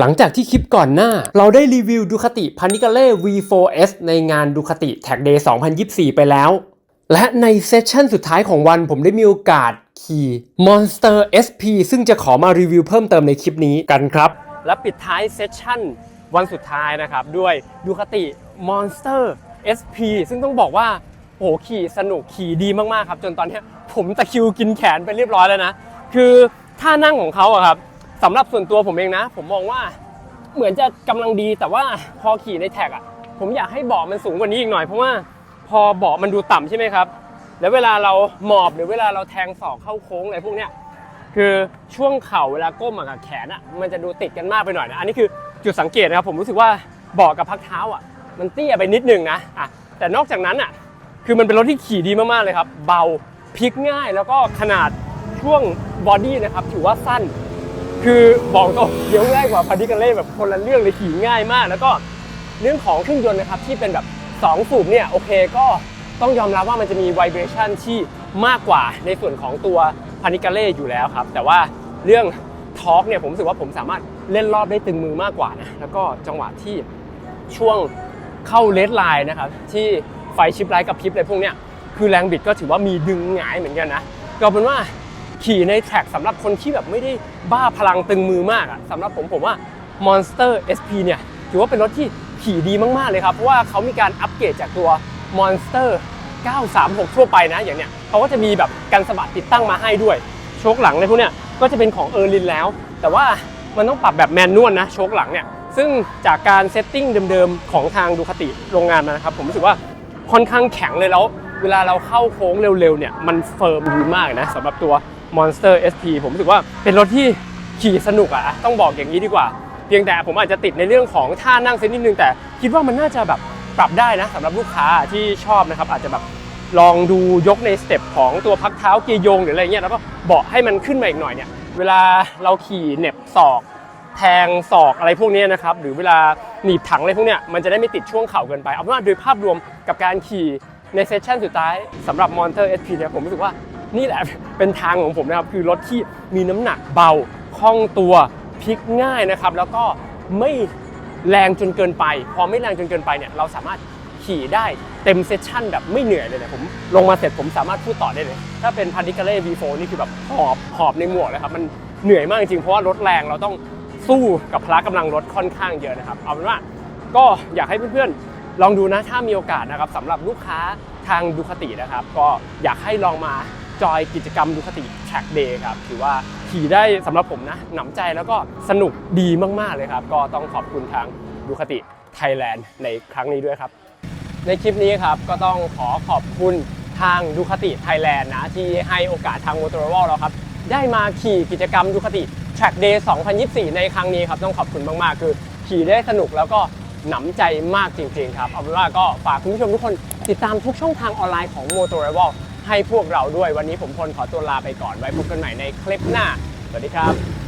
หลังจากที่คลิปก่อนหน้า เราได้รีวิวดูคติพานิกาเล่ V4S ในงานดูคติ Tag Day 2024 ไปแล้ว และในเซสชั่นสุดท้ายของวันผมได้มีโอกาสขี่ Monster SP ซึ่งจะขอมารีวิวเพิ่มเติมในคลิปนี้กันครับ และปิดท้ายเซสชั่นวันสุดท้ายนะครับ ด้วยดูคติ Monster SP ซึ่งต้องบอกว่าโอ้โหขี่สนุกขี่ดีมากๆครับ จนตอนนี้ผมตะคิวกินแขนไปเรียบร้อยแล้วนะ คือท่านั่งของเขาอะครับ สำหรับส่วนตัวผมเองนะ ผมมองว่าเหมือนจะกำลังดีแต่ว่าพอขี่ในแท็กอะ ผมอยากให้เบาะมันสูงกว่านี้อีกหน่อยเพราะว่าพอเบาะมันดูต่ำใช่ไหมครับ แล้วเวลาเราหมอบหรือเวลาเราแทงศอกเข้าโค้งอะไรพวกเนี้ยคือช่วงเข่าเวลาก้มกับแขนอะมันจะดูติดกันมากไปหน่อยนะอันนี้คือจุดสังเกตนะครับผมรู้สึกว่าเบาะกับพักเท้าอะ มันเตี้ยไปนิดนึงนะอะแต่นอกจากนั้นอะคือมันเป็นรถที่ขี่ดีมากๆเลยครับ เบาพลิกง่ายแล้วก็ขนาดช่วงบอดี้นะครับถือว่าสั้น คือบอกตรงเดี๋ยวง่ายกว่าพาดิกาเล่แบบคนละเรื่องเลยขี่ง่ายมาก แล้วก็เรื่องของเครื่องยนต์นะครับที่เป็นแบบ2สูบเนี่ยโอเคก็ต้องยอมรับว่ามันจะมีไวเบรชั่นที่มากกว่าในส่วนของตัวพานิกาเล่อยู่แล้วครับ แต่ว่าเรื่องทอร์กเนี่ยผมรู้สึกว่าผมสามารถเล่นรอบได้ตึงมือมากกว่านะแล้วก็จังหวะที่ช่วงเข้าเลดไลน์นะครับที่ไฟชิปไลท์กับพิบอะไรพวกเนี้ยคือแรงบิดก็ถือว่ามีดึงหงายเหมือนกันนะก็เป็นว่า ขี่ในแท็กสำหรับคนที่แบบไม่ได้บ้าพลังตึงมือมากอะสำหรับผมผมว่า Monster SP เนี่ยถือว่าเป็นรถที่ขี่ดีมากๆเลยครับ เพราะว่าเขามีการอัปเกรดจากตัว Monster 936 ทั่วไปนะอย่างเนี้ยเขาก็จะมีแบบกันสะบัดติดตั้งมาให้ด้วย โชคหลังในพวกเนี้ยก็จะเป็นของเออร์ลินแล้ว แต่ว่ามันต้องปรับแบบแมนนวลนะโชคหลังเนี่ยซึ่งจากการเซตติ้งเดิมๆ ของทางดูคติโรงงานมานะครับ ผมรู้สึกว่าค่อนข้างแข็งเลยแล้ว เวลาเราเข้าโค้งเร็วๆเนี่ยมันเฟิร์มดีมากนะสำหรับตัว Monster SP ผมรู้สึกว่าเป็นรถที่ขี่สนุกอะต้องบอกอย่างนี้ดีกว่า เพียงแต่ผมอาจจะติดในเรื่องของท่านั่งเส้นนิดนึงแต่คิดว่ามันน่าจะแบบปรับได้นะสำหรับลูกค้าที่ชอบนะครับอาจจะแบบลองดูยกในสเต็ปของตัวพักเท้าเกียร์โยงหรืออะไรเงี้ยแล้วก็เบาะให้มันขึ้นมาอีกหน่อยเนี่ยเวลาเราขี่เหน็บศอก แทงศอกอะไรพวกนี้นะครับหรือเวลาหนีบถังอะไรพวกเนี้ยมันจะได้ไม่ติดช่วงเข่าเกินไปเอาเป็นว่าโดยภาพรวมกับการขี่ในเซสชั่นสุดท้ายสำหรับ Monster SP เนี่ยผมรู้สึกว่า นี่แหละเป็นทางของผมนะครับ คือรถที่มีน้ำหนักเบาคล่องตัวพลิกง่ายนะครับ แล้วก็ไม่แรงจนเกินไป พอไม่แรงจนเกินไปเนี่ยเราสามารถขี่ได้เต็มเซสชั่นแบบไม่เหนื่อยเลยนี่ยผมลงมาเสร็จผมสามารถพูดต่อได้เลย ถ้าเป็นพาดิกาเล่ V4 นี่คือแบบหอบหอบในหมวกเลยครับ มันเหนื่อยมากจริงๆเพราะว่ารถแรงเราต้องสู้กับพละกำลังรถค่อนข้างเยอะนะครับ เอาเป็นว่าก็อยากให้เพื่อนๆ ลองดูนะถ้ามีโอกาสนะครับสำหรับลูกค้าทางดูคตินะครับ ก็อยากให้ลองมา จอยกิจกรรมดูคติ Track Day ครับถือว่าขี่ได้สำหรับผมนะหนำใจแล้วก็สนุกดีมากๆเลยครับ ก็ต้องขอบคุณทางดูคติไทยแลนด์ในครั้งนี้ด้วยครับ ในคลิปนี้ครับก็ต้องขอขอบคุณทางดูคติไทยแลนด์นะที่ให้โอกาสทาง m o t o r o l เราครับได้มาขี่กิจกรรมดูคติ Track Day 2024 ในครั้งนี้ครับต้องขอบคุณมากๆ คือขี่ได้สนุกแล้วก็หนำใจมากจริงๆครับ เอาเป็นว่าก็ฝากคุณผู้ชมทุกคนติดตามทุกช่องทางออนไลน์ของ m o t o r o l ให้พวกเราด้วย วันนี้ผมพลขอตัวลาไปก่อนไว้พบกันใหม่ในคลิปหน้า สวัสดีครับ